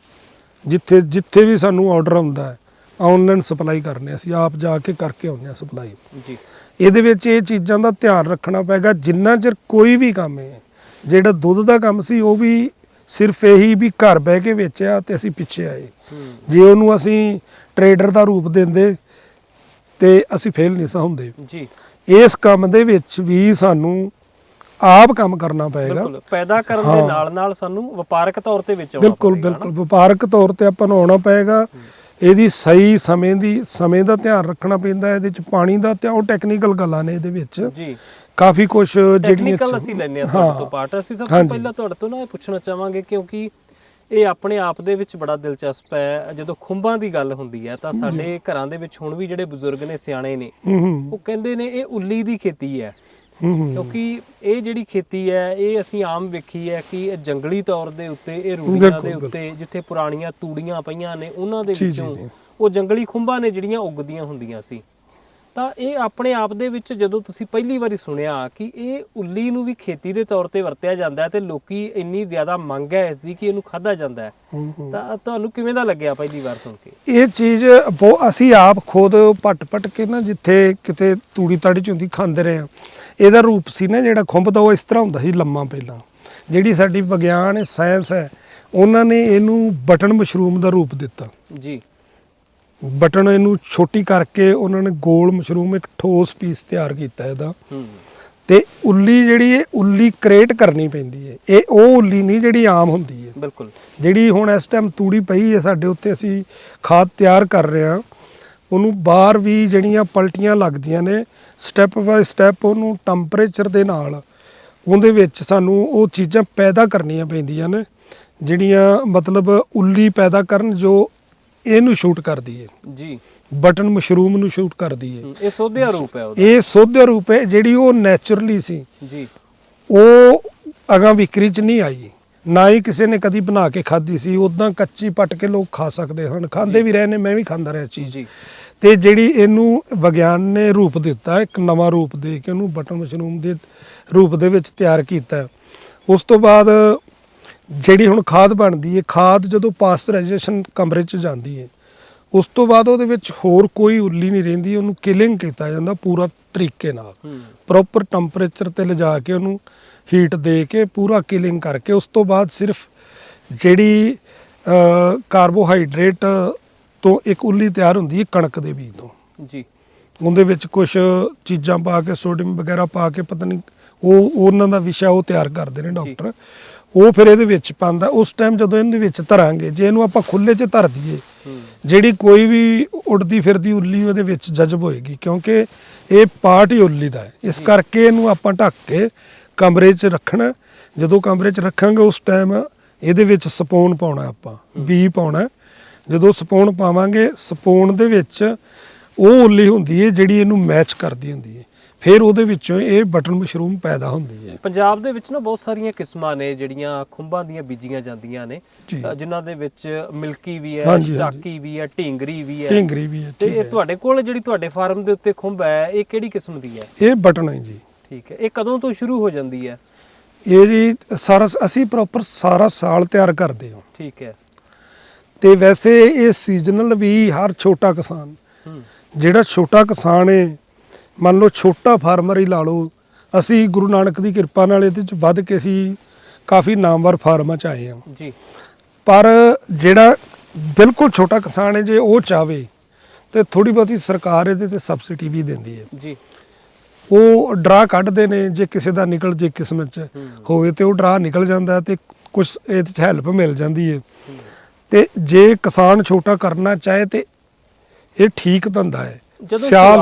[SPEAKER 2] ਜਿੱਥੇ ਜਿੱਥੇ ਵੀ ਸਾਨੂੰ ਆਰਡਰ ਆਉਂਦਾ ਹੈ, ਆਨਲਾਈਨ ਸਪਲਾਈ ਕਰਨੇ ਅਸੀਂ ਆਪ ਜਾ ਕੇ ਕਰਕੇ ਆਉਂਦੇ ਆ ਸਪਲਾਈ।
[SPEAKER 1] ਜੀ।
[SPEAKER 2] ਇਹਦੇ ਵਿੱਚ ਇਹ ਚੀਜ਼ਾਂ ਦਾ ਧਿਆਨ ਰੱਖਣਾ ਪਏਗਾ ਜਿੰਨਾ ਚਿਰ ਕੋਈ ਵੀ ਕੰਮ ਹੈ ਜਿਹੜਾ ਦੁੱਧ ਦਾ ਕੰਮ ਸੀ ਉਹ ਵੀ ਸਿਰਫ ਇਹੀ ਵੀ ਘਰ ਬਹਿ ਕੇ ਵੇਚਿਆ ਤੇ ਅਸੀਂ ਪਿੱਛੇ ਆਏ। ਜੇ ਉਹਨੂੰ ਅਸੀਂ ਟਰੇਡਰ ਦਾ ਰੂਪ ਦਿੰਦੇ ਤੇ ਅਸੀਂ ਫੇਲ ਨਹੀਂ ਸਾਂ ਹੁੰਦੇ।
[SPEAKER 1] ਜੀ।
[SPEAKER 2] ਇਸ ਕੰਮ ਦੇ ਵਿੱਚ ਵੀ ਸਾਨੂੰ ਆਪ ਕੰਮ ਕਰਨਾ ਪਏਗਾ।
[SPEAKER 1] ਬਿਲਕੁਲ ਪੈਦਾ ਕਰਨ ਦੇ। ਨਾਲ ਨਾਲ ਸਾਨੂੰ ਵਪਾਰਕ ਤੌਰ ਤੇ ਵਿੱਚ ਆਉਣਾ
[SPEAKER 2] ਬਿਲਕੁਲ ਬਿਲਕੁਲ ਵਪਾਰਕ ਤੌਰ ਤੇ ਆਪਾਂ ਨੂੰ ਆਉਣਾ ਪਏਗਾ। ਇਹਦੀ ਸਹੀ ਸਮੇਂ ਦੀ ਸਮੇਂ ਦਾ ਧਿਆਨ ਰੱਖਣਾ ਪੈਂਦਾ ਹੈ। ਇਹਦੇ ਚ ਪਾਣੀ ਦਾ ਤੇ ਉਹ ਟੈਕਨੀਕਲ ਗੱਲਾਂ ਨੇ ਇਹਦੇ ਵਿੱਚ?
[SPEAKER 1] ਜੀ
[SPEAKER 2] ਕਾਫੀ ਕੁਝ ਜਿਹੜੀਆਂ
[SPEAKER 1] ਟੈਕਨੀਕਲ ਅਸੀਂ ਲੈਣੇ ਆ ਤੁਹਾਡੇ ਤੋਂ ਪਾਰਟ ਅਸੀਂ ਸਭ ਤੋਂ। ਪਹਿਲਾਂ ਤੁਹਾਡੇ ਤੋਂ ਨਾ ਇਹ ਪੁੱਛਣਾ ਚਾਹਾਂਗੇ ਕਿਉਂਕਿ ਇਹ ਆਪਣੇ ਆਪ ਦੇ ਵਿੱਚ ਬੜਾ ਦਿਲਚਸਪ ਹੈ ਜਦੋਂ ਖੁੰਬਾਂ ਦੀ ਗੱਲ ਹੁੰਦੀ ਹੈ ਤਾਂ ਸਾਡੇ ਘਰਾਂ ਦੇ ਵਿੱਚ ਹੁਣ ਵੀ ਜਿਹੜੇ ਬਜ਼ੁਰਗ ਨੇ ਸਿਆਣੇ ਨੇ ਉਹ ਕਹਿੰਦੇ ਨੇ ਇਹ ਉੱਲੀ ਦੀ ਖੇਤੀ ਹੂੰ ਕਿਉਂਕਿ ਇਹ ਜਿਹੜੀ ਖੇਤੀ ਹੈ ਇਹ ਅਸੀਂ ਆਮ ਵੇਖੀ ਹੈ ਕਿ ਇਹ ਜੰਗਲੀ ਤੌਰ ਦੇ ਉੱਤੇ ਇਹ ਰੂੜੀਆਂ ਦੇ ਉੱਤੇ ਜਿੱਥੇ ਪੁਰਾਣੀਆਂ ਤੂੜੀਆਂ ਪਈਆਂ ਨੇ ਉਹਨਾਂ ਦੇ ਵਿੱਚੋਂ। ਉਹ ਜੰਗਲੀ ਖੁੰਬਾਂ ਨੇ ਜਿਹੜੀਆਂ ਉੱਗਦੀਆਂ ਹੁੰਦੀਆਂ ਸੀ। ਤਾਂ ਇਹ ਆਪਣੇ ਆਪ ਦੇ ਵਿੱਚ ਜਦੋਂ ਤੁਸੀਂ ਪਹਿਲੀ ਵਾਰੀ ਸੁਣਿਆ ਕਿ ਇਹ ਉੱਲੀ ਨੂੰ ਵੀ ਖੇਤੀ ਦੇ ਤੌਰ ਤੇ ਵਰਤਿਆ ਜਾਂਦਾ ਹੈ ਤੇ ਲੋਕੀ ਇੰਨੀ ਜ਼ਿਆਦਾ ਮੰਗ ਹੈ ਇਸ ਦੀ ਕਿ ਇਹਨੂੰ ਖਾਧਾ ਜਾਂਦਾ ਹੈ। ਤਾਂ ਤੁਹਾਨੂੰ ਕਿਵੇਂ ਦਾ ਲੱਗਿਆ ਪਹਿਲੀ ਵਾਰ ਸੁਣ ਕੇ?
[SPEAKER 2] ਇਹ ਚੀਜ਼ ਅਸੀਂ ਆਪ ਖੁਦ ਪੱਟ ਪੱਟ ਕੇ ਨਾ ਜਿੱਥੇ ਕਿਤੇ ਤੂੜੀ ਤਾੜੀ ਚ ਹੁੰਦੀ ਖਾਂਦੇ ਰਹੇ ਆ ਇਹਦਾ ਰੂਪ ਸੀ ਨਾ ਜਿਹੜਾ ਖੁੰਭ ਦਾ ਉਹ ਇਸ ਤਰ੍ਹਾਂ ਹੁੰਦਾ ਸੀ ਲੰਮਾ ਪਹਿਲਾਂ। ਜਿਹੜੀ ਸਾਡੀ ਵਿਗਿਆਨ ਹੈ ਸਾਇੰਸ ਹੈ ਉਹਨਾਂ ਨੇ ਇਹਨੂੰ ਬਟਨ ਮਸ਼ਰੂਮ ਦਾ ਰੂਪ ਦਿੱਤਾ।
[SPEAKER 1] ਜੀ।
[SPEAKER 2] ਬਟਨ ਇਹਨੂੰ ਛੋਟੀ ਕਰਕੇ ਉਹਨਾਂ ਨੇ ਗੋਲ ਮਸ਼ਰੂਮ ਇੱਕ ਠੋਸ ਪੀਸ ਤਿਆਰ ਕੀਤਾ ਇਹਦਾ।
[SPEAKER 1] ਹੂੰ।
[SPEAKER 2] ਤੇ ਉੱਲੀ ਜਿਹੜੀ ਹੈ ਉੱਲੀ ਕ੍ਰੀਏਟ ਕਰਨੀ ਪੈਂਦੀ ਹੈ ਇਹ ਉਹ ਉੱਲੀ ਨਹੀਂ ਜਿਹੜੀ ਆਮ ਹੁੰਦੀ ਹੈ
[SPEAKER 1] ਬਿਲਕੁਲ।
[SPEAKER 2] ਜਿਹੜੀ ਹੁਣ ਇਸ ਟਾਈਮ ਤੂੜੀ ਪਈ ਹੈ ਸਾਡੇ ਉੱਤੇ ਅਸੀਂ ਖਾਦ ਤਿਆਰ ਕਰ ਰਹੇ ਹਾਂ। ਉਹਨੂੰ ਬਾਹਰ ਵੀ ਜਿਹੜੀਆਂ ਪਲਟੀਆਂ ਲੱਗਦੀਆਂ ਨੇ ਸਟੈਪ ਬਾਈ ਸਟੈਪ ਉਹਨੂੰ ਟੈਂਪਰੇਚਰ ਦੇ ਨਾਲ ਉਹਦੇ ਵਿੱਚ ਸਾਨੂੰ ਉਹ ਚੀਜ਼ਾਂ ਪੈਦਾ ਕਰਨੀਆਂ ਪੈਂਦੀਆਂ ਨੇ ਜਿਹੜੀਆਂ ਮਤਲਬ ਉੱਲੀ ਪੈਦਾ ਕਰਨ ਜੋ ਇਹਨੂੰ ਸ਼ੂਟ ਕਰਦੀ ਹੈ।
[SPEAKER 1] ਜੀ।
[SPEAKER 2] ਬਟਨ ਮਸ਼ਰੂਮ ਨੂੰ ਸ਼ੂਟ ਕਰਦੀ ਹੈ।
[SPEAKER 1] ਇਹ ਸੋਧਿਆ ਰੂਪ ਹੈ ਉਹਦਾ।
[SPEAKER 2] ਇਹ ਸੋਧ ਰੂਪ ਹੈ ਜਿਹੜੀ ਉਹ ਨੇਚਰਲੀ ਸੀ।
[SPEAKER 1] ਜੀ।
[SPEAKER 2] ਉਹ ਅਗਾਂ ਵਿਕਰੀ ਚ ਨਹੀਂ ਆਈ। ਨਾ ਹੀ ਕਿਸੇ ਨੇ ਕਦੀ ਬਣਾ ਕੇ ਖਾਧੀ ਸੀ ਉਦਾਂ ਕੱਚੀ ਪੱਟ ਕੇ ਲੋਕ ਖਾ ਸਕਦੇ ਹਨ। ਖਾਂਦੇ ਵੀ ਰਹੇ ਨੇ ਮੈਂ ਵੀ ਖਾਂਦਾ ਰਿਹਾ ਚੀਜ਼।
[SPEAKER 1] ਜੀ।
[SPEAKER 2] ਤੇ ਜਿਹੜੀ ਇਹਨੂੰ ਵਿਗਿਆਨ ਨੇ ਰੂਪ ਦਿੱਤਾ ਇੱਕ ਨਵਾਂ ਰੂਪ ਦੇ ਕੇ ਉਹਨੂੰ ਬਟਨ ਮਸ਼ਰੂਮ ਦੇ ਰੂਪ ਦੇ ਵਿੱਚ ਤਿਆਰ ਕੀਤਾ। ਉਸ ਤੋਂ ਬਾਅਦ ਜਿਹੜੀ ਹੁਣ ਖਾਦ ਬਣਦੀ ਹੈ ਖਾਦ ਜਦੋਂ ਪਾਸਚਰਾਈਜੇਸ਼ਨ ਕਮਰੇ 'ਚ ਜਾਂਦੀ ਹੈ ਉਸ ਤੋਂ ਬਾਅਦ ਉਹਦੇ ਵਿੱਚ ਹੋਰ ਕੋਈ ਉੱਲੀ ਨਹੀਂ ਰਹਿੰਦੀ ਉਹਨੂੰ ਕਿਲਿੰਗ ਕੀਤਾ ਜਾਂਦਾ ਪੂਰਾ ਤਰੀਕੇ ਨਾਲ। ਪ੍ਰੋਪਰ ਟੈਂਪਰੇਚਰ ਤੇ ਲਿਜਾ ਕੇ ਉਹਨੂੰ ਹੀਟ ਦੇ ਕੇ ਪੂਰਾ ਕਿਲਿੰਗ ਕਰਕੇ ਉਸ ਤੋਂ ਬਾਅਦ ਸਿਰਫ ਜਿਹੜੀ ਕਾਰਬੋਹਾਈਡਰੇਟ ਤੋਂ ਇੱਕ ਉੱਲੀ ਤਿਆਰ ਹੁੰਦੀ ਹੈ ਕਣਕ ਦੇ ਬੀਜ ਤੋਂ।
[SPEAKER 1] ਜੀ।
[SPEAKER 2] ਉਹਦੇ ਵਿੱਚ ਕੁਝ ਚੀਜ਼ਾਂ ਪਾ ਕੇ ਸੋਡੀਅਮ ਵਗੈਰਾ ਪਾ ਕੇ ਪਤਾ ਨਹੀਂ ਉਹ ਉਹਨਾਂ ਦਾ ਵਿਸ਼ਾ ਉਹ ਤਿਆਰ ਕਰਦੇ ਨੇ ਡਾਕਟਰ। ਉਹ ਫਿਰ ਇਹਦੇ ਵਿੱਚ ਪਾਉਂਦਾ। ਉਸ ਟਾਈਮ ਜਦੋਂ ਇਹਦੇ ਵਿੱਚ ਧਰਾਂਗੇ ਜੇ ਇਹਨੂੰ ਆਪਾਂ ਖੁੱਲੇ 'ਚ ਧਰ ਦਈਏ ਜਿਹੜੀ ਕੋਈ ਵੀ ਉੜਦੀ ਫਿਰਦੀ ਉੱਲੀ ਉਹਦੇ ਵਿੱਚ ਜਜ਼ਬ ਹੋਏਗੀ ਕਿਉਂਕਿ ਇਹ ਪਾਰਟ ਹੀ ਉੱਲੀ ਦਾ ਹੈ। ਇਸ ਕਰਕੇ ਇਹਨੂੰ ਆਪਾਂ ਢੱਕ ਕੇ ਕਮਰੇ 'ਚ ਰੱਖਣਾ। ਜਦੋਂ ਕਮਰੇ 'ਚ ਰੱਖਾਂਗੇ ਉਸ ਟਾਈਮ ਇਹਦੇ ਵਿੱਚ ਸਪੂਨ ਪਾਉਣਾ ਆਪਾਂ ਬੀ ਪਾਉਣਾ। ਜਦੋਂ ਸਪੂਨ ਪਾਵਾਂਗੇ ਸਪੂਨ ਦੇ ਵਿੱਚ ਉਹ ਉੱਲੀ ਹੁੰਦੀ ਹੈ ਜਿਹੜੀ ਇਹਨੂੰ ਮੈਚ ਕਰਦੀ ਹੁੰਦੀ ਹੈ ਫਿਰ ਉਹਦੇ ਵਿੱਚੋਂ ਇਹ ਬਟਨ ਮਸ਼ਰੂਮ ਪੈਦਾ ਹੁੰਦੀ ਹੈ
[SPEAKER 1] ਪੰਜਾਬ ਦੇ ਵਿੱਚ ਨਾ ਬਹੁਤ ਸਾਰੀਆਂ ਕਿਸਮਾਂ ਨੇ ਜਿਹੜੀਆਂ ਖੁੰਬਾਂ ਦੀਆਂ ਬੀਜੀਆਂ ਜਾਂਦੀਆਂ ਨੇ ਜਿਨ੍ਹਾਂ ਦੇ ਵਿੱਚ ਮਿਲਕੀ ਵੀ ਹੈ। ਸਟਾਕੀ ਵੀ ਹੈ ਢੀਂਗਰੀ ਵੀ ਹੈ।
[SPEAKER 2] ਢੀਂਗਰੀ ਵੀ ਹੈ
[SPEAKER 1] ਤੇ ਇਹ। ਤੁਹਾਡੇ ਕੋਲ ਜਿਹੜੀ ਤੁਹਾਡੇ ਫਾਰਮ ਦੇ ਉੱਤੇ ਖੁੰਬ ਹੈ ਇਹ ਕਿਹੜੀ ਕਿਸਮ ਦੀ ਹੈ?
[SPEAKER 2] ਇਹ ਬਟਨ ਹੈ ਜੀ।
[SPEAKER 1] ਠੀਕ ਹੈ। ਇਹ ਕਦੋਂ ਤੋਂ ਸ਼ੁਰੂ ਹੋ ਜਾਂਦੀ ਹੈ?
[SPEAKER 2] ਇਹ ਜੀ ਸਾਰਾ ਅਸੀਂ ਪ੍ਰੋਪਰ ਸਾਰਾ ਸਾਲ ਤਿਆਰ ਕਰਦੇ ਹਾਂ।
[SPEAKER 1] ਠੀਕ ਹੈ।
[SPEAKER 2] ਤੇ ਵੈਸੇ ਇਹ ਸੀਜ਼ਨਲ ਵੀ ਹਰ ਛੋਟਾ ਕਿਸਾਨ ਜਿਹੜਾ ਛੋਟਾ ਕਿਸਾਨ ਹੈ ਮੰਨ ਲਓ ਛੋਟਾ ਫਾਰਮਰ ਹੀ ਲਾ ਲਓ ਅਸੀਂ ਗੁਰੂ ਨਾਨਕ ਦੀ ਕਿਰਪਾ ਨਾਲ ਇਹਦੇ ਚ ਵੱਧ ਕੇ ਅਸੀਂ ਕਾਫੀ ਨਾਮਵਰ ਫਾਰਮਾਂ ਚ ਆਏ ਹਾਂ।
[SPEAKER 1] ਜੀ।
[SPEAKER 2] ਪਰ ਜਿਹੜਾ ਬਿਲਕੁਲ ਛੋਟਾ ਕਿਸਾਨ ਹੈ ਜੇ ਉਹ ਚਾਵੇ ਤੇ ਥੋੜੀ ਬਹੁਤੀ ਸਰਕਾਰ ਇਹਦੇ ਤੇ ਸਬਸਿਡੀ ਵੀ ਦਿੰਦੀ ਹੈ
[SPEAKER 1] ਜੀ।
[SPEAKER 2] ਉਹ ਡਰਾ ਕੱਢਦੇ ਨੇ ਜੇ ਕਿਸੇ ਦਾ ਨਿਕਲ ਜੇ ਕਿਸਮਤ ਚ। ਹੋਵੇ ਤੇ ਉਹ ਡਰਾ ਨਿਕਲ ਜਾਂਦਾ ਤੇ ਕੁਝ ਇਹਦੇ ਚ ਹੈਲਪ ਮਿਲ ਜਾਂਦੀ ਹੈ। ਤੇ ਜੇ ਕਿਸਾਨ ਛੋਟਾ ਕਰਨਾ ਚਾਹੇ ਤੇ ਇਹ ਠੀਕ ਧੰਦਾ ਹੈ।
[SPEAKER 1] ਜਦੋਂ
[SPEAKER 2] ਸਿਆਲ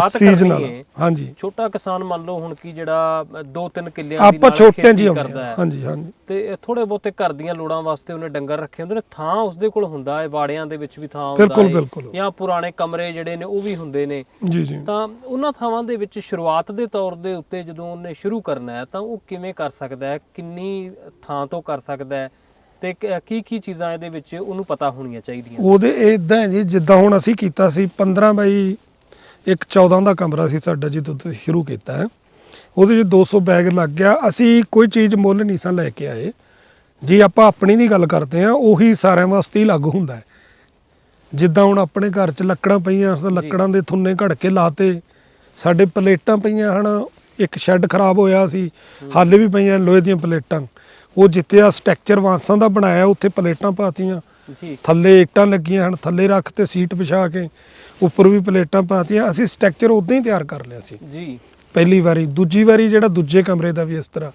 [SPEAKER 1] ਹੈ,
[SPEAKER 2] ਹਾਂਜੀ।
[SPEAKER 1] ਛੋਟਾ ਕਿਸਾਨ ਮੰਨ ਲਓ ਹੁਣ ਕੀ ਜਿਹੜਾ 2-3 ਕਿੱਲਿਆਂ ਦੀ
[SPEAKER 2] ਆਪਾਂ ਛੋਟਿਆਂ ਜੀ
[SPEAKER 1] ਕਰਦਾ
[SPEAKER 2] ਹਾਂ। ਹਾਂਜੀ ਹਾਂਜੀ।
[SPEAKER 1] ਤੇ ਥੋੜੇ ਬਹੁਤੇ ਘਰ ਦੀਆਂ ਲੋੜਾਂ ਵਾਸਤੇ ਉਹਨੇ ਡੰਗਰ ਰੱਖੇ ਹੁੰਦੇ ਨੇ ਥਾਂ ਉਸਦੇ ਕੋਲ ਹੁੰਦਾ ਹੈ ਬਾੜਿਆਂ ਦੇ ਵਿੱਚ ਵੀ ਥਾਂ ਹੁੰਦਾ
[SPEAKER 2] ਬਿਲਕੁਲ,
[SPEAKER 1] ਹੈ
[SPEAKER 2] ਬਿਲਕੁਲ।
[SPEAKER 1] ਜਾਂ ਪੁਰਾਣੇ ਕਮਰੇ ਜਿਹੜੇ ਨੇ ਉਹ ਵੀ ਹੁੰਦੇ ਨੇ।
[SPEAKER 2] ਜੀ ਜੀ।
[SPEAKER 1] ਤਾਂ ਉਹਨਾਂ ਥਾਵਾਂ ਦੇ ਵਿੱਚ ਸ਼ੁਰੂਆਤ ਦੇ ਤੌਰ ਦੇ ਉੱਤੇ ਜਦੋਂ ਉਹਨੇ ਸ਼ੁਰੂ ਕਰਨਾ ਹੈ ਤਾਂ ਉਹ ਕਿਵੇਂ ਕਰ ਸਕਦਾ ਹੈ ਕਿੰਨੀ ਥਾਂ ਤੋਂ ਕਰ ਸਕਦਾ ਹੈ ਤੇ ਕੀ ਕੀ ਚੀਜ਼ਾਂ ਇਹਦੇ ਵਿੱਚ ਉਹਨੂੰ ਪਤਾ ਹੋਣੀਆਂ ਚਾਹੀਦੀਆਂ?
[SPEAKER 2] ਉਹਦੇ ਇਦਾਂ ਹੈ ਜੀ, ਜਿੱਦਾਂ ਹੁਣ ਅਸੀਂ ਕੀਤਾ ਸੀ 15 ਬਾਈ ਇੱਕ 14 ਦਾ ਕਮਰਾ ਸੀ ਸਾਡਾ, ਜਦੋਂ ਤੁਸੀਂ ਸ਼ੁਰੂ ਕੀਤਾ ਹੈ। ਉਹਦੇ 'ਚ 200 ਬੈਗ ਲੱਗ ਗਿਆ। ਅਸੀਂ ਕੋਈ ਚੀਜ਼ ਮੁੱਲ ਨਹੀਂ ਸਾਂ ਲੈ ਕੇ ਆਏ। ਜੇ ਆਪਾਂ ਆਪਣੀ ਦੀ ਗੱਲ ਕਰਦੇ ਆ ਉਹੀ ਸਾਰਿਆਂ ਵਾਸਤੇ ਹੀ ਲਾਗੂ ਹੁੰਦਾ ਹੈ। ਜਿੱਦਾਂ ਹੁਣ ਆਪਣੇ ਘਰ 'ਚ ਲੱਕੜਾਂ ਪਈਆਂ ਤਾਂ ਲੱਕੜਾਂ ਦੇ ਥੁੰਨੇ ਘੜ ਕੇ ਲਾਤੇ। ਸਾਡੇ ਪਲੇਟਾਂ ਪਈਆਂ ਹਨ, ਇੱਕ ਸ਼ੈੱਡ ਖਰਾਬ ਹੋਇਆ ਸੀ, ਹਾਲੇ ਵੀ ਪਈਆਂ ਲੋਹੇ ਦੀਆਂ ਪਲੇਟਾਂ। ਉਹ ਜਿੱਤੇ ਆ ਸਟਰਕਚਰ ਵਾਂਸਾਂ ਦਾ ਬਣਾਇਆ ਉੱਥੇ ਪਲੇਟਾਂ ਪਾਤੀਆਂ।
[SPEAKER 1] ਜੀ।
[SPEAKER 2] ਥੱਲੇ ਇੱਟਾਂ ਲੱਗੀਆਂ ਹਨ ਥੱਲੇ ਰੱਖ ਤੇ ਸੀਟ ਵਿਛਾ ਕੇ ਉੱਪਰ ਵੀ ਪਲੇਟਾਂ ਪਾਤੀਆਂ। ਅਸੀਂ ਸਟਰਕਚਰ ਉਦਾਂ ਹੀ ਤਿਆਰ ਕਰ ਲਿਆ ਸੀ।
[SPEAKER 1] ਜੀ।
[SPEAKER 2] ਪਹਿਲੀ ਵਾਰੀ ਦੂਜੀ ਵਾਰੀ ਜਿਹੜਾ ਦੂਜੇ ਕਮਰੇ ਦਾ ਵੀ ਇਸ ਤਰ੍ਹਾਂ।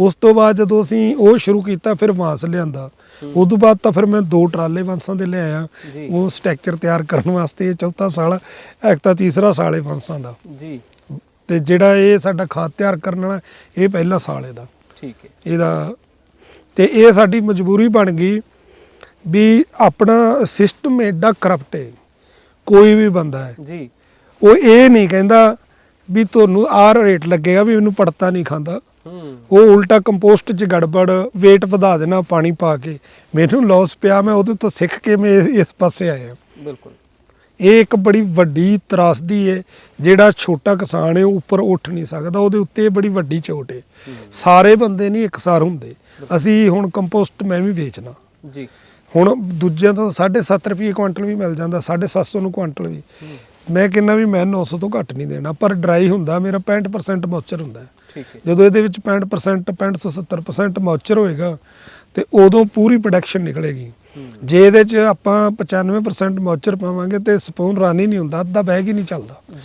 [SPEAKER 2] ਉਸ ਤੋਂ ਬਾਅਦ ਜਦੋਂ ਅਸੀਂ ਉਹ ਸ਼ੁਰੂ ਕੀਤਾ ਫਿਰ ਵਾਂਸ ਲਿਆਂਦਾ। ਉਸ ਤੋਂ ਬਾਅਦ ਤਾਂ ਫਿਰ ਮੈਂ ਦੋ ਟਰਾਲੇ ਵਾਂਸਾਂ ਦੇ ਲਿਆਇਆ। ਉਹ ਸਟਰਕਚਰ ਤਿਆਰ ਕਰਨ ਵਾਸਤੇ ਇਹ ਚੌਥਾ ਸਾਲ ਇੱਕ ਤਾਂ ਤੀਸਰਾ ਸਾਲ ਹੈ ਵਾਂਸਾਂ ਦਾ।
[SPEAKER 1] ਜੀ।
[SPEAKER 2] ਤੇ ਜਿਹੜਾ ਇਹ ਸਾਡਾ ਖਾਦ ਤਿਆਰ ਕਰਨ ਵਾਲਾ ਇਹ ਪਹਿਲਾ ਸਾਲ ਇਹਦਾ।
[SPEAKER 1] ਠੀਕ ਹੈ।
[SPEAKER 2] ਇਹਦਾ ਤੇ ਇਹ ਸਾਡੀ ਮਜਬੂਰੀ ਬਣ ਗਈ ਵੀ ਆਪਣਾ ਸਿਸਟਮ ਐਡਾ ਕਰਪਟ ਹੈ ਕੋਈ ਵੀ ਬੰਦਾ ਹੈ।
[SPEAKER 1] ਜੀ।
[SPEAKER 2] ਉਹ ਇਹ ਨਹੀਂ ਕਹਿੰਦਾ ਵੀ ਤੁਹਾਨੂੰ ਆਹ ਰੇਟ ਲੱਗੇਗਾ ਵੀ ਮੈਨੂੰ ਪੜਤਾ ਨਹੀਂ ਖਾਂਦਾ। ਉਹ ਉਲਟਾ ਕੰਪੋਸਟ 'ਚ ਗੜਬੜ weight ਵਧਾ ਦੇਣਾ ਪਾਣੀ ਪਾ ਕੇ। ਮੈਨੂੰ ਲਾਸ ਪਿਆ ਮੈਂ ਉਹਦੇ ਤੋਂ ਸਿੱਖ ਕੇ ਮੈਂ ਇਸ ਪਾਸੇ ਆਇਆ।
[SPEAKER 1] ਬਿਲਕੁਲ।
[SPEAKER 2] ਇਹ ਇੱਕ ਬੜੀ ਵੱਡੀ ਤਰਾਸਦੀ ਹੈ ਜਿਹੜਾ ਛੋਟਾ ਕਿਸਾਨ ਹੈ ਉਹ ਉੱਪਰ ਉੱਠ ਨਹੀਂ ਸਕਦਾ। ਉਹਦੇ ਉੱਤੇ ਬੜੀ ਵੱਡੀ ਚੋਟ ਹੈ। ਸਾਰੇ ਬੰਦੇ ਨਹੀਂ ਇਕਸਾਰ ਹੁੰਦੇ। ਅਸੀਂ ਹੁਣ ਕੰਪੋਸਟ ਮੈਂ ਵੀ ਵੇਚਣਾ
[SPEAKER 1] ਜੀ।
[SPEAKER 2] ਹੁਣ ਦੂਜਿਆਂ ਤੋਂ 7.5 ਰੁਪਏ ਕੁਇੰਟਲ ਵੀ ਮਿਲ ਜਾਂਦਾ 750 ਨੂੰ ਕੁਇੰਟਲ ਵੀ। ਮੈਂ ਕਿੰਨਾ ਵੀ ਮੈਂ 900 ਤੋਂ ਘੱਟ ਨਹੀਂ ਦੇਣਾ ਪਰ ਡਰਾਈ ਹੁੰਦਾ ਮੇਰਾ 65% ਮੌਇਸਚਰ ਹੁੰਦਾ। ਹੈ
[SPEAKER 1] ਠੀਕ ਹੈ।
[SPEAKER 2] ਜਦੋਂ ਇਹਦੇ ਵਿੱਚ 65% 65 ਤੋਂ 70% ਮੌਇਸਚਰ ਹੋਏਗਾ ਤੇ ਉਦੋਂ ਪੂਰੀ ਪ੍ਰੋਡਕਸ਼ਨ ਨਿਕਲੇਗੀ। ਜੇ ਇਹਦੇ ਚ ਆਪਾਂ 95% ਮੌਇਸਚਰ ਪਾਵਾਂਗੇ ਤੇ ਸਪੂਨ ਰਨ ਹੀ ਨਹੀਂ ਹੁੰਦਾ ਅੱਧਾ ਬੈਗ ਹੀ ਨਹੀਂ ਚੱਲਦਾ।